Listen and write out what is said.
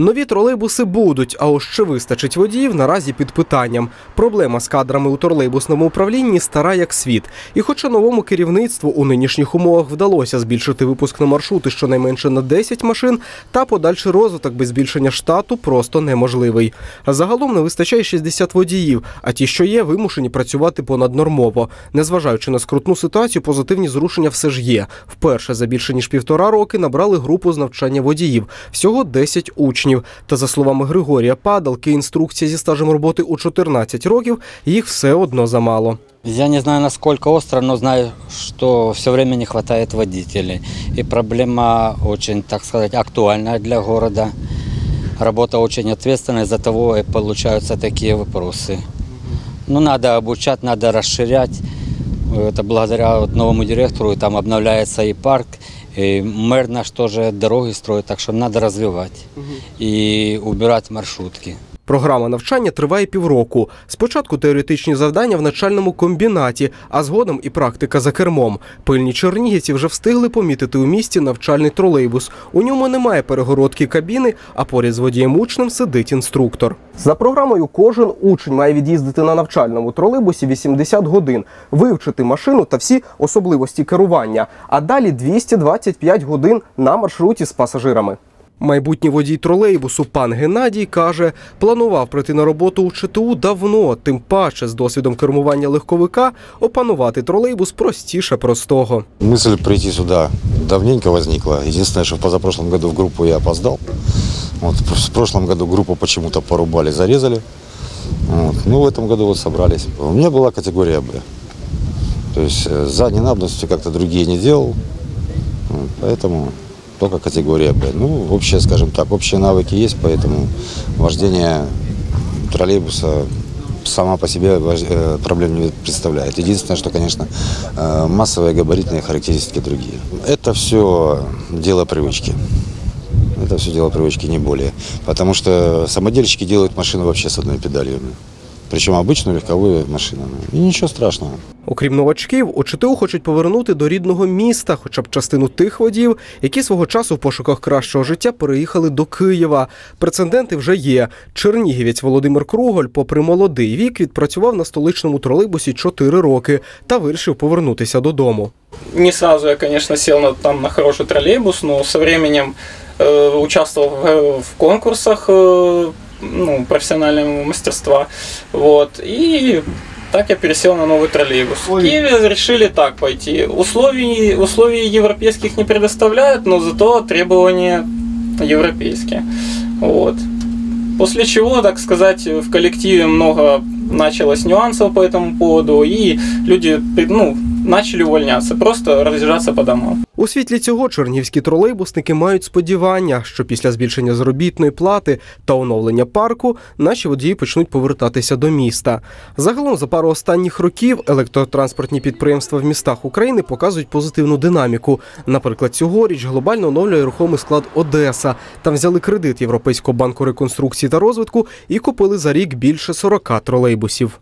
Нові тролейбуси будуть, а ось чи вистачить водіїв наразі під питанням. Проблема з кадрами у тролейбусному управлінні стара як світ. І хоча новому керівництву у нинішніх умовах вдалося збільшити випуск на маршрути щонайменше на 10 машин, та подальший розвиток без збільшення штату просто неможливий. Загалом не вистачає 60 водіїв, а ті, що є, вимушені працювати понаднормово. Незважаючи на скрутну ситуацію, позитивні зрушення все ж є. Вперше за більше ніж півтора роки набрали групу з навчання водіїв. Всього 10 учнів. Та за словами Григорія Падалки, інструкція зі стажем роботи у 14 років їх все одно замало. Я не знаю, насколько остро, но знаю, что все время не хватает водителей. И проблема очень, так сказать, актуальная для города. Работа очень ответственная, из-за того и получаются такие вопросы. Ну, надо обучать, надо расширять. Это благодаря новому директору, там обновляется и парк, мэр наш тоже дороги строит, так что надо развивать и убирать маршрутки. Програма навчання триває півроку. Спочатку теоретичні завдання в начальному комбінаті, а згодом і практика за кермом. Пильні чернігівці вже встигли помітити у місті навчальний тролейбус. У ньому немає перегородки кабіни, а поряд з водієм учнем сидить інструктор. За програмою кожен учень має від'їздити на навчальному тролейбусі 80 годин, вивчити машину та всі особливості керування, а далі 225 годин на маршруті з пасажирами. Майбутній водій тролейбусу пан Геннадій каже, планував прийти на роботу у ЧТУ давно, тим паче з досвідом кермування легковика опанувати тролейбус простіше простого. Мысль прийти сюда давненько возникла. Единственное, что в позапрошлом году в группу я опоздал. Вот, в прошлом году группу почему-то порубали, зарезали. Вот. Ну, в этом году вот собрались. У меня была категория Б. То есть э, задней надобности как-то другие не делал. Вот, Поэтому только категория Б. Ну, общие, скажем так, общие навыки есть, поэтому вождение троллейбуса сама по себе э, проблем не представляет. Единственное, что, конечно, э, массовые габаритные характеристики другие. Это все дело привычки. Это все дело привычки, не более. Потому что самодельщики делают машину вообще с одной педалью. Причем обычную легковую машину. И ничего страшного. Окрім новачків, у ЧТУ хочуть повернути до рідного міста хоча б частину тих водіїв, які свого часу в пошуках кращого життя переїхали до Києва. Прецеденти вже є. Чернігівець Володимир Круголь, попри молодий вік, відпрацював на столичному тролейбусі 4 роки та вирішив повернутися додому. Не сразу я, конечно, сел на, там на хороший троллейбус, но со временем э, участвовал в, в конкурсах э, ну, профессионального мастерства. Вот, и так я пересел на новый троллейбус. В Киеве решили так пойти. Условий, условий европейских не предоставляют, но зато требования европейские. Вот. После чего, так сказать, в коллективе много началось нюансов по этому поводу, и люди ну, начали увольняться, просто разъезжаться по домам. У світлі цього чернігівські тролейбусники мають сподівання, що після збільшення заробітної плати та оновлення парку наші водії почнуть повертатися до міста. Загалом за пару останніх років електротранспортні підприємства в містах України показують позитивну динаміку. Наприклад, цьогоріч глобально оновлює рухомий склад Одеса. Там взяли кредит Європейського банку реконструкції та розвитку і купили за рік більше 40 тролейбусів.